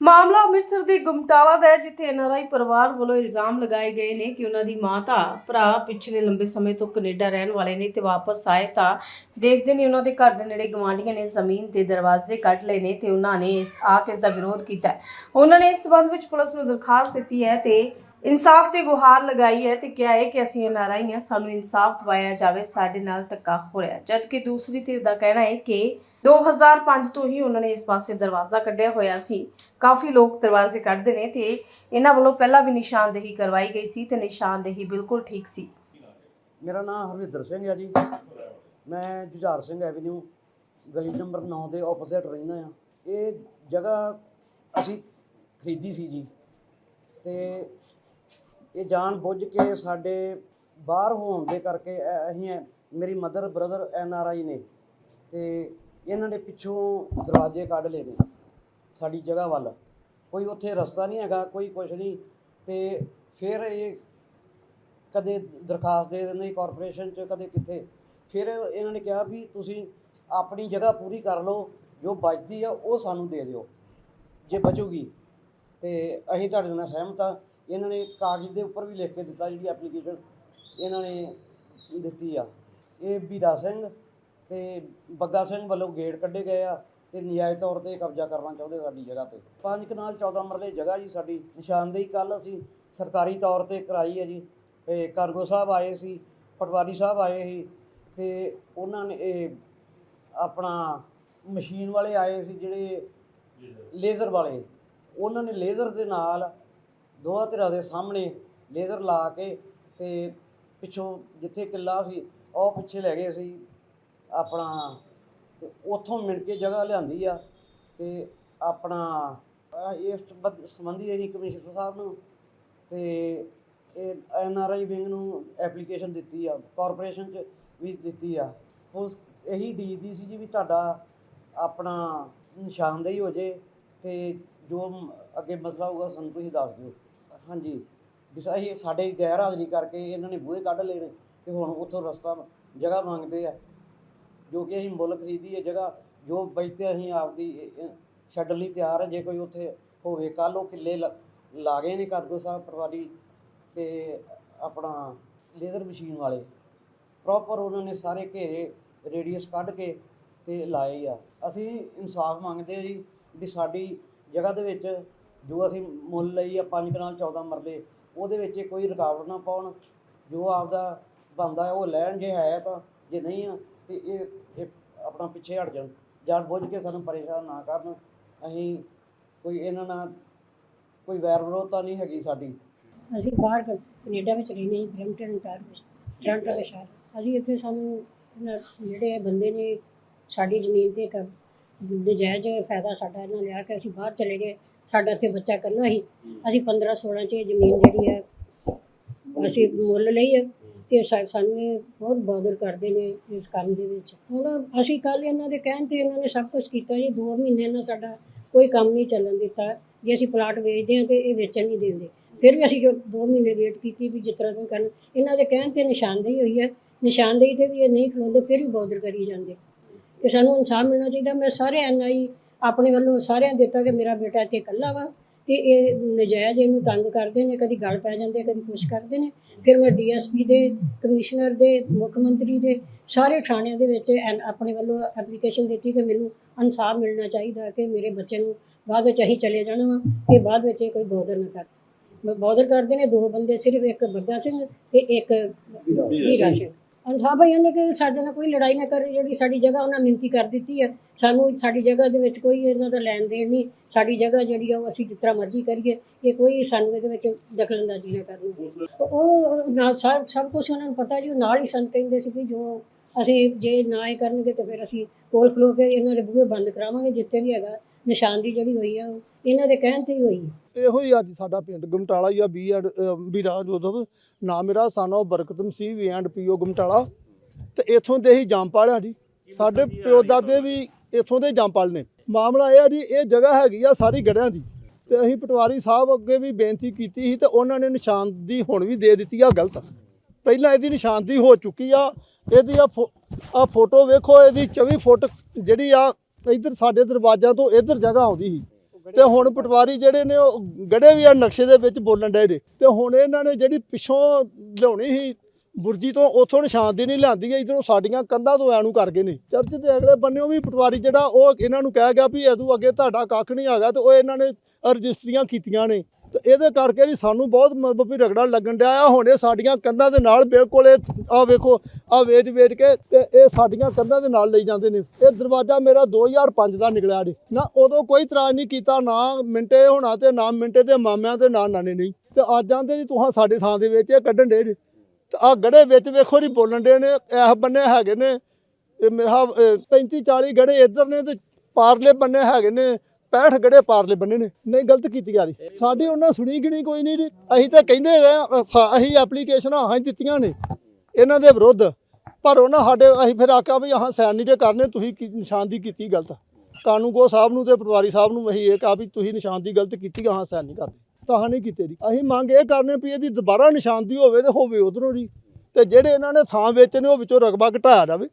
ਦੇ ਗੁਮਟਾਲਾ ਦਾ ਹੈ, ਜਿੱਥੇ ਐਨਆਰਆਈ ਪਰਿਵਾਰ ਵੱਲੋਂ ਇਲਜ਼ਾਮ ਲਗਾਏ ਗਏ ਨੇ ਕਿ ਉਹਨਾਂ ਦੀ ਮਾਤਾ, ਭਰਾ ਪਿਛਲੇ ਲੰਬੇ ਸਮੇਂ ਤੋਂ ਕੈਨੇਡਾ ਰਹਿਣ ਵਾਲੇ ਨੇ ਤੇ ਵਾਪਸ ਆਏ ਤਾਂ ਦੇਖਦੇ ਨੇ ਉਹਨਾਂ ਦੇ ਘਰ ਦੇ ਨੇੜੇ ਗਵਾਂਢੀਆਂ ਨੇ ਜ਼ਮੀਨ ਤੇ ਦਰਵਾਜ਼ੇ ਕੱਢ ਲਏ ਨੇ ਤੇ ਉਹਨਾਂ ਨੇ ਆ ਕੇ ਇਸ ਦਾ ਵਿਰੋਧ ਕੀਤਾ ਉਹਨਾਂ ਨੇ ਇਸ ਸਬੰਧ ਵਿੱਚ ਪੁਲਿਸ ਨੂੰ ਦਰਖਾਸਤ ਦਿੱਤੀ ਹੈ ਤੇ ਇਨਸਾਫ ਦੀ ਗੁਹਾਰ ਲਗਾਈ ਹੈ ਤੇ ਕਿਹਾ ਹੈ ਕਿ ਅਸੀਂ ਐਨਆਰਆਈ ਹਾਂ। ਸਾਨੂੰ ਇਨਸਾਫ ਦਿਵਾਇਆ ਜਾਵੇ, ਸਾਡੇ ਨਾਲ ਧੱਕਾ ਹੋ ਰਿਹਾ ਜਦਕਿ ਦੂਸਰੀ ਧਿਰ ਦਾ ਕਹਿਣਾ ਹੈ ਕਿ 2005 ਤੋਂ ਹੀ ਉਹਨਾਂ ਨੇ ਇਸ ਪਾਸੇ ਦਰਵਾਜ਼ਾ ਕੱਢਿਆ ਹੋਇਆ ਸੀ। ਕਾਫੀ ਲੋਕ ਦਰਵਾਜ਼ੇ ਕੱਢਦੇ ਨੇ ਤੇ ਇਹਨਾਂ ਵੱਲੋਂ ਪਹਿਲਾਂ ਵੀ ਨਿਸ਼ਾਨਦੇਹੀ ਕਰਵਾਈ ਗਈ ਸੀ ਤੇ ਨਿਸ਼ਾਨਦੇਹੀ ਬਿਲਕੁਲ ਠੀਕ ਸੀ। ਮੇਰਾ ਨਾਮ ਹਰਵਿੰਦਰ ਸਿੰਘ ਹੈ ਜੀ। ਮੈਂ ਜੁਝਾਰ ਸਿੰਘ ਐਵਨਿਊ, ਗਲੀ ਨੰਬਰ 9 ਦੇ ਆਪੋਜ਼ਿਟ ਰਹਿੰਦਾ ਆ ਇਹ ਜਗ੍ਹਾ ਅਸੀਂ ਖਰੀਦੀ ਸੀ ਜੀ। ਤੇ ਇਹ ਜਾਣ ਬੁੱਝ ਕੇ ਸਾਡੇ ਬਾਹਰ ਹੋਣ ਦੇ ਕਰਕੇ ਅਸੀਂ ਐ- ਮੇਰੀ mother, brother N R I ਨੇ ਤੇ ਇਹਨਾਂ ਨੇ ਪਿੱਛੋਂ ਦਰਵਾਜ਼ੇ ਕੱਢ ਲਏ ਨੇ ਸਾਡੀ ਜਗ੍ਹਾ ਵੱਲ। ਕੋਈ ਉੱਥੇ ਰਸਤਾ ਨਹੀਂ ਹੈਗਾ, ਕੋਈ ਕੁਛ ਨਹੀਂ ਤੇ ਫਿਰ ਇਹ ਕਦੇ ਦਰਖਾਸਤ ਦੇ ਦਿੰਦੇ ਕਾਰਪੋਰੇਸ਼ਨ ਚ, ਕਦੇ ਕਿੱਥੇ। ਫਿਰ ਇਹਨਾਂ ਨੇ ਕਿਹਾ ਵੀ ਤੁਸੀਂ ਆਪਣੀ ਜਗ੍ਹਾ ਪੂਰੀ ਕਰ ਲਓ, ਜੋ ਬਚਦੀ ਆ ਉਹ ਸਾਨੂੰ ਦੇ ਦਿਓ, ਜੇ ਬਚੂਗੀ। ਤੇ ਅਸੀਂ ਤੁਹਾਡੇ ਨਾਲ ਸਹਿਮਤ ਆ। ਇਹਨਾਂ ਨੇ ਕਾਗਜ਼ ਦੇ ਉੱਪਰ ਵੀ ਲਿਖ ਕੇ ਦਿੱਤਾ ਜਿਹੜੀ ਐਪਲੀਕੇਸ਼ਨ ਇਹਨਾਂ ਨੇ ਦਿੱਤੀ ਆ। ਇਹ ਬੀਰਾ ਸਿੰਘ ਤੇ ਬੱਗਾ ਸਿੰਘ ਵੱਲੋਂ ਗੇਟ ਕੱਢੇ ਗਏ ਆ ਤੇ ਨਜਾਇਜ਼ ਤੌਰ ਤੇ ਕਬਜ਼ਾ ਕਰਨਾ ਚਾਹੁੰਦੇ ਸਾਡੀ ਜਗ੍ਹਾ ਤੇ। ਪੰਜ ਕਨਾਲ 14 ਮਰਲੇ ਜਗ੍ਹਾ ਜੀ ਸਾਡੀ ਨਿਸ਼ਾਨਦੇਹੀ ਕੱਲ ਅਸੀਂ ਸਰਕਾਰੀ ਤੌਰ ਤੇ ਕਰਾਈ ਹੈ ਜੀ। ਇਹ ਕਾਰਗੋ ਸਾਹਿਬ ਆਏ ਸੀ, ਪਟਵਾਰੀ ਸਾਹਿਬ ਆਏ ਸੀ ਤੇ ਉਹਨਾਂ ਨੇ ਇਹ ਆਪਣਾ ਮਸ਼ੀਨ ਵਾਲੇ ਆਏ ਸੀ ਜਿਹੜੇ ਲੇਜ਼ਰ ਵਾਲੇ। ਉਹਨਾਂ ਨੇ ਲੇਜ਼ਰ ਦੇ ਨਾਲ ਦੋਹਾਂ ਧਿਰਾਂ ਦੇ ਸਾਹਮਣੇ ਲੇਜ਼ਰ ਲਾ ਕੇ ਤੇ ਪਿੱਛੋਂ ਜਿੱਥੇ ਕਿੱਲਾ ਸੀ, ਉਹ ਪਿੱਛੇ ਲੈ ਗਏ ਸੀ ਆਪਣਾ ਤੇ ਉੱਥੋਂ ਮਿਲ ਕੇ ਜਗ੍ਹਾ ਲਿਆਂਦੀ ਆ ਤੇ ਆਪਣਾ, ਅਹ ਇਸ ਸੰਬੰਧ- ਸੰਬੰਧੀ ਅਸੀਂ ਕਮਿਸ਼ਨਰ ਸਾਹਿਬ ਨੂੰ ਤੇ ਇਹ ਐਨ ਆਰ ਆਈ ਵਿੰਗ ਨੂੰ ਐਪਲੀਕੇਸ਼ਨ ਦਿੱਤੀ ਆ, ਕਾਰਪੋਰੇਸ਼ਨ ਚ ਵੀ ਦਿੱਤੀ ਆ। ਪੁਲਿਸ ਇਹੀ ਡੀਦੀ ਸੀ ਜੀ ਵੀ ਤੁਹਾਡਾ ਆਪਣਾ ਨਿਸ਼ਾਨਦੇਹੀ ਹੋ ਜੇ ਤੇ ਜੋ ਮ- ਅੱਗੇ ਮਸਲਾ ਹੋਊਗਾ ਸਾਨੂੰ ਤੁਸੀਂ ਦੱਸ ਦਿਓ। ਹਾਂਜੀ। ਵੀ ਸਾ- ਸਾਡੇ ਗੈਰ ਹਾਜ਼ਰੀ ਕਰਕੇ ਇਹਨਾਂ ਨੇ ਬੂਹੇ ਕੱਢ ਲਏ ਨੇ ਤੇ ਹੁਣ ਉੱਥੋਂ ਰਸਤਾ ਜਗ੍ਹਾ ਮੰਗਦੇ ਆ। ਜੋ ਕਿ ਅਸੀਂ ਮੁੱਲ ਖਰੀਦੀ ਹੈ ਜਗ੍ਹਾ, ਜੋ ਬਚਤੇ ਅਸੀਂ ਆਪਦੀ ਛੱਡਣ ਲਈ ਤਿਆਰ ਹੈ ਜੇ ਕੋਈ ਉੱਥੇ ਹੋਵੇ ਕੱਲ ਉਹ ਕਿੱਲੇ ਲ- ਲਾ ਗਏ ਨੇ ਕਾਰਗੋ ਸਾਹਿਬ ਪਟਵਾਰੀ ਤੇ ਆਪਣਾ ਲੇਜ਼ਰ ਮਸ਼ੀਨ ਵਾਲੇ। ਪ੍ਰੋਪਰ ਉਹਨਾਂ ਨੇ ਸਾਰੇ ਘੇਰੇ, ਰੇਡੀਅਸ ਕੱਢ ਕੇ ਤੇ ਲਾਏ ਆ। ਅਸੀਂ ਇਨਸਾਫ ਮੰਗਦੇ ਆ ਜੀ ਵੀ ਸਾਡੀ ਜਗ੍ਹਾ ਦੇ ਵਿੱਚ ਜੋ ਅਸੀਂ ਮੁੱਲ ਲਈ ਆ 5 ਕਨਾਲ 14 ਮਰਲੇ, ਉਹਦੇ ਵਿੱਚ ਇਹ ਕੋਈ ਰੁਕਾਵਟ ਨਾ ਪਾਉਣ। ਜੋ ਆਪਦਾ ਬੰਦਾ ਉਹ ਲੈਣ ਜੇ ਹੈ ਤਾਂ, ਜੇ ਨਹੀਂ ਆ ਤੇ ਇਹ ਇਹ ਆਪਣਾ ਪਿੱਛੇ ਹਟ ਜਾਣ। ਜਾਣ ਬੁੱਝ ਕੇ ਸਾਨੂੰ ਪਰੇਸ਼ਾਨ ਨਾ ਕਰਨ। ਅਸੀਂ ਕੋਈ ਇਹਨਾਂ ਨਾਲ ਕੋਈ ਵੈਰ ਵਿਰੋਧਤਾ ਨਹੀਂ ਹੈਗੀ ਸਾਡੀ। ਅਸੀਂ ਬਾਹਰ ਕ- ਕੈਨੇਡਾ ਵਿੱਚ ਰਹਿੰਦੇ ਹਾਂ ਬ੍ਰੈਂਪਟਨ ਅੰਟਾਰੀਓ ਵਿੱਚ ਟੋਰਾਂਟੋ ਦੇ ਸ਼ਹਿਰ। ਅਸੀਂ ਇੱਥੇ ਸਾਨੂੰ ਜਿਹੜੇ ਬੰਦੇ ਨੇ ਸਾਡੀ ਜ਼ਮੀਨ ਤੇ ਕਰ ਨਜਾਇਜ਼ ਫਾਇਦਾ ਸਾਡਾ ਇਹਨਾਂ ਲਿਆ ਕੇ ਅਸੀਂ ਬਾਹਰ ਚਲੇ ਗਏ, ਸਾਡਾ ਇੱਥੇ ਬੱਚਾ ਇਕੱਲਾ ਹੀ ਅਸੀਂ 15 16 ਚ ਇਹ ਜ਼ਮੀਨ ਜਿਹੜੀ ਹੈ, ਅਸੀਂ ਮੁੱਲ ਲਈ ਹੈ ਤੇ ਸਾਨੂੰ ਇਹ ਬਹੁਤ ਬਾਦਰ ਕਰਦੇ ਨੇ ਇਸ ਕੰਮ ਦੇ ਵਿੱਚ। ਹੁਣ ਅਸੀਂ ਕੱਲ ਇਹਨਾਂ ਦੇ ਕਹਿਣ ਤੇ ਇਹਨਾਂ ਨੇ ਸਭ ਕੁਝ ਕੀਤਾ ਜੀ 2 ਮਹੀਨੇ ਨਾਲ ਸਾਡਾ ਕੋਈ ਕੰਮ ਨਹੀਂ ਚੱਲਣ ਦਿੱਤਾ। ਜੇ ਅਸੀਂ ਪਲਾਟ ਵੇਚਦੇ ਹਾਂ ਤੇ ਇਹ ਵੇਚਣ ਨਹੀਂ ਦਿੰਦੇ। ਫਿਰ ਵੀ ਅਸੀਂ ਜੋ 2 ਮਹੀਨੇ ਵੇਟ ਕੀਤੀ ਵੀ ਜਿਸ ਤਰ੍ਹਾਂ ਤੋਂ ਕਰਨ, ਇਹਨਾਂ ਦੇ ਕਹਿਣ ਤੇ ਨਿਸ਼ਾਨਦੇਹੀ ਹੋਈ ਹੈ। ਨਿਸ਼ਾਨਦੇਹੀ ਤੇ ਵੀ ਇਹ ਨਹੀਂ ਖਲੋਂਦੇ, ਫਿਰ ਵੀ ਬੌਦਰ ਕਰੀ ਜਾਂਦੇ। ਕਿ ਸਾਨੂੰ ਇਨਸਾਫ ਮਿਲਣਾ ਚਾਹੀਦਾ। ਮੈਂ ਸਾਰੇ ਐਨਆਈ ਆਪਣੇ ਵੱਲੋਂ ਸਾਰਿਆਂ ਦਿੱਤਾ ਕਿ ਮੇਰਾ ਬੇਟਾ ਇੱਥੇ ਇਕੱਲਾ ਵਾ ਤੇ ਇਹ ਨਜਾਇਜ਼ ਇਹਨੂੰ ਤੰਗ ਕਰਦੇ ਨੇ, ਕਦੀ ਗਲ ਪੈ ਜਾਂਦੇ ਕਦੀ ਕੁਛ ਕਰਦੇ ਨੇ। ਫਿਰ ਮੈਂ ਡੀਐਸਪੀ ਦੇ, ਕਮਿਸ਼ਨਰ ਦੇ, ਮੁੱਖ ਮੰਤਰੀ ਦੇ ਸਾਰੇ ਥਾਣਿਆਂ ਦੇ ਵਿੱਚ ਐਨ- ਆਪਣੇ ਵੱਲੋਂ ਐਪਲੀਕੇਸ਼ਨ ਦਿੱਤੀ ਕਿ ਮੈਨੂੰ ਇਨਸਾਫ ਮਿਲਣਾ ਚਾਹੀਦਾ ਕਿ ਮੇਰੇ ਬੱਚੇ ਨੂੰ ਬਾਅਦ ਵਿੱਚ ਅਸੀਂ ਚਲੇ ਜਾਣਾ ਵਾ ਤੇ ਬਾਅਦ ਵਿੱਚ ਇਹ ਕੋਈ ਬੋਦਰ ਨਾ ਕਰ। ਬੋਦਰ ਕਰਦੇ ਨੇ, ਦੋ ਬੰਦੇ, ਸਿਰਫ ਇੱਕ ਬੱਗਾ ਸਿੰਘ ਤੇ ਇੱਕ ਹੀਰਾ ਸਿੰਘ। ਅਨਥਾ ਭਾਈਆਂ ਨੇ ਕਿ ਸਾਡੇ ਨਾਲ ਕੋਈ ਲੜਾਈ ਨਾ ਕਰੇ, ਜਿਹੜੀ ਸਾਡੀ ਜਗ੍ਹਾ ਉਹਨਾਂ ਮਿੰਤੀ ਕਰ ਦਿੱਤੀ ਹੈ। ਸਾਨੂੰ ਸਾਡੀ ਜਗ੍ਹਾ ਦੇ ਵਿੱਚ ਕੋਈ ਇਹਨਾਂ ਦਾ ਲੈਣ ਦੇਣ ਨਹੀਂ। ਸਾਡੀ ਜਗ੍ਹਾ ਜਿਹੜੀ ਆ ਉਹ ਅਸੀਂ ਜਿਸ ਤਰ੍ਹਾਂ ਮਰਜ਼ੀ ਕਰੀਏ, ਇਹ ਕੋਈ ਸਾਨੂੰ ਇਹਦੇ ਵਿੱਚ ਦਖਲਅੰਦਾਜ਼ੀ ਨਾ ਕਰਨ। ਉਹ ਨਾਲ ਸਭ ਸਭ ਕੁਝ ਉਹਨਾਂ ਨੂੰ ਪਤਾ ਜੀ, ਉਹ ਨਾਲ ਹੀ ਸਾਨੂੰ ਕਹਿੰਦੇ ਸੀ ਕਿ ਜੋ ਅਸੀਂ ਜੇ ਨਾ ਇਹ ਕਰਨਗੇ ਤਾਂ ਫਿਰ ਅਸੀਂ ਕੋਲ ਖਲੋ ਕੇ ਇਹਨਾਂ ਦੇ ਬੂਹੇ ਬੰਦ ਕਰਾਵਾਂਗੇ, ਜਿੱਥੇ ਵੀ ਹੈਗਾ ਨਿਸ਼ਾਨਦੀ ਜਿਹੜੀ ਹੋਈ ਆ, ਉਹ ਇਹਨਾਂ ਦੇ ਕਹਿਣ ਤੇ ਹੀ ਹੋਈ ਹੈ ਇਹੋ ਹੀ ਅੱਜ ਸਾਡਾ ਪਿੰਡ ਗਮਟਾਲਾ ਹੀ ਆ, ਬੀ ਐਂਡ ਵਿਰਾਜ ਉਦੋਂ ਨਾਮ ਮੇਰਾ ਸਾਨੋ ਬਰਕਤਮ ਸੀ, ਵੀ ਐਂਡ ਪੀਓ ਗਮਟਾਲਾ। ਤੇ ਇਥੋਂ ਦੇ ਹੀ ਜੰਮਪਾਲ ਆ ਜੀ। ਸਾਡੇ ਪਿਓ ਦਾਦੇ ਵੀ ਇਥੋਂ ਦੇ ਜੰਪਾਲ ਨੇ। ਮਾਮਲਾ ਇਹ ਆ ਜੀ, ਇਹ ਜਗ੍ਹਾ ਹੈਗੀ ਆ ਸਾਰੀ ਗੜਿਆਂ ਦੀ। ਤੇ ਅਸੀਂ ਪਟਵਾਰੀ ਸਾਹਿਬ ਅੱਗੇ ਵੀ ਬੇਨਤੀ ਕੀਤੀ ਸੀ ਤੇ ਉਹਨਾਂ ਨੇ ਨਿਸ਼ਾਨਦੀ ਹੁਣ ਵੀ ਦੇ ਦਿੱਤੀ ਆ ਗਲਤ। ਪਹਿਲਾਂ ਇਹਦੀ ਨਿਸ਼ਾਨਦੀ ਹੋ ਚੁੱਕੀ ਆ। ਇਹਦੀ ਆ ਆ ਫੋਟੋ ਵੇਖੋ, ਇਹਦੀ 24 ਫੁੱਟ ਜਿਹੜੀ ਆ, ਇੱਧਰ ਸਾਡੇ ਦਰਵਾਜ਼ਿਆਂ ਤੋਂ ਇੱਧਰ ਜਗ੍ਹਾ ਆਉਂਦੀ ਸੀ। ਤੇ ਹੁਣ ਪਟਵਾਰੀ ਜਿਹੜੇ ਨੇ ਉਹ ਗੜੇ ਵੀ ਆ ਨਕਸ਼ੇ ਦੇ ਵਿੱਚ ਬੋਲਣ ਡਏ ਦੇ ਤੇ ਹੁਣ ਇਹਨਾਂ ਨੇ ਜਿਹੜੀ ਪਿੱਛੋਂ ਲਿਆਉਣੀ ਸੀ ਬੁਰਜੀ ਤੋਂ, ਉਥੋਂ ਨਿਸ਼ਾਨਦੀ ਨਹੀਂ ਲਿਆਂਦੀ ਗਈ, ਇਧਰੋਂ ਸਾਡੀਆਂ ਕੰਧਾਂ ਤੋਂ ਐਨੂੰ ਕਰ ਗਏ ਨੇ। ਚਰਚ ਦੇ ਅਗਲੇ ਬੰਨਿਓ ਵੀ ਪਟਵਾਰੀ ਜਿਹੜਾ ਉਹ ਇਹਨਾਂ ਨੂੰ ਕਹਿ ਗਿਆ ਵੀ ਇਹਦੋਂ ਅੱਗੇ ਤੁਹਾਡਾ ਕੱਖ ਨਹੀਂ ਹੈਗਾ ਤੇ ਉਹ ਇਹਨਾਂ ਨੇ ਰਜਿਸਟਰੀਆਂ ਕੀਤੀਆਂ ਨੇ। ਤੇ ਇਹਦੇ ਕਰਕੇ ਜੀ ਸਾਨੂੰ ਬਹੁਤ ਮਤਲਬ ਵੀ ਰਗੜਾ ਲੱਗਣ ਡਿਆ ਆ। ਹੁਣ ਇਹ ਸਾਡੀਆਂ ਕੰਧਾਂ ਦੇ ਨਾਲ ਬਿਲਕੁਲ ਇਹ ਆ ਵੇਖੋ ਆ ਵੇਚ ਵੇਚ ਕੇ ਤੇ ਇਹ ਸਾਡੀਆਂ ਕੰਧਾਂ ਦੇ ਨਾਲ ਲਈ ਜਾਂਦੇ ਨੇ। ਇਹ ਦਰਵਾਜ਼ਾ ਮੇਰਾ 2005 ਦਾ ਨਿਕਲਿਆ ਜੀ। ਨਾ ਉਦੋਂ ਕੋਈ ਇਤਰਾਜ਼ ਨਹੀਂ ਕੀਤਾ, ਨਾ ਮਿੰਟੇ ਹੋਣਾ ਤੇ ਨਾ ਮਿੰਟੇ ਦੇ ਮਾਮਿਆਂ ਤੇ ਨਾ ਨਾਨੇ ਨਹੀਂ। ਤੇ ਅੱਜ ਆਂਦੇ ਜੀ ਤੁਹਾਂ ਸਾਡੇ ਥਾਂ ਦੇ ਵਿੱਚ ਇਹ ਕੱਢਣ ਡੇ ਜੀ। ਤੇ ਆ ਗੜੇ ਵਿੱਚ ਵੇਖੋ ਜੀ ਬੋਲਣ ਡੇ ਨੇ, ਇਹ ਬੰਨੇ ਹੈਗੇ ਨੇ, ਇਹ ਮੇਰਾ 35 40 ਗੜੇ ਇੱਧਰ ਨੇ ਤੇ ਪਾਰਲੇ ਬੰਨੇ ਹੈਗੇ ਨੇ। 65 ਗੜੇ ਪਾਰਲੇ ਬੰਨੇ ਨੇ। ਨਹੀਂ ਗਲਤ ਕੀਤੀ ਜਾ ਰਹੀ ਸਾਡੀ ਉਹਨਾਂ ਸੁਣੀ ਗਿਣੀ ਕੋਈ ਨਹੀਂ ਜੀ। ਅਸੀਂ ਤਾਂ ਕਹਿੰਦੇ ਰਹੇ ਹਾਂ, ਅਸੀਂ ਐਪਲੀਕੇਸ਼ਨਾਂ ਹਾਂ ਦਿੱਤੀਆਂ ਨੇ ਇਹਨਾਂ ਦੇ ਵਿਰੁੱਧ। ਪਰ ਉਹਨਾਂ ਸਾਡੇ ਅਸੀਂ ਫਿਰ ਆਖਿਆ ਵੀ ਆਹ ਸਾਈਨ ਨਹੀਂ ਜੇ ਕਰਨੇ ਤੁਸੀਂ ਕੀ ਨਿਸ਼ਾਨਦੀ ਕੀਤੀ ਗਲਤ। ਕਾਨੂੰਗੋ ਸਾਹਿਬ ਨੂੰ ਤੇ ਪਟਵਾਰੀ ਸਾਹਿਬ ਨੂੰ ਅਸੀਂ ਇਹ ਕਹਾ ਵੀ ਤੁਸੀਂ ਨਿਸ਼ਾਨਦੀ ਗਲਤ ਕੀਤੀ ਆਹ ਸੈਨ ਨਹੀਂ ਕਰਦੇ ਤਾਂ ਨਹੀਂ ਕੀਤੇ ਜੀ। ਅਸੀਂ ਮੰਗ ਇਹ ਕਰਨੇ ਵੀ ਇਹਦੀ ਦੁਬਾਰਾ ਨਿਸ਼ਾਨਦੀ ਹੋਵੇ ਤੇ ਹੋਵੇ ਉਧਰੋਂ ਜੀ। ਤੇ ਜਿਹੜੇ ਇਹਨਾਂ ਨੇ ਥਾਂ ਵੇਚੇ ਨੇ ਉਹ ਵਿੱਚੋਂ ਰਕਬਾ ਘਟਾਇਆ ਜਾਵੇ।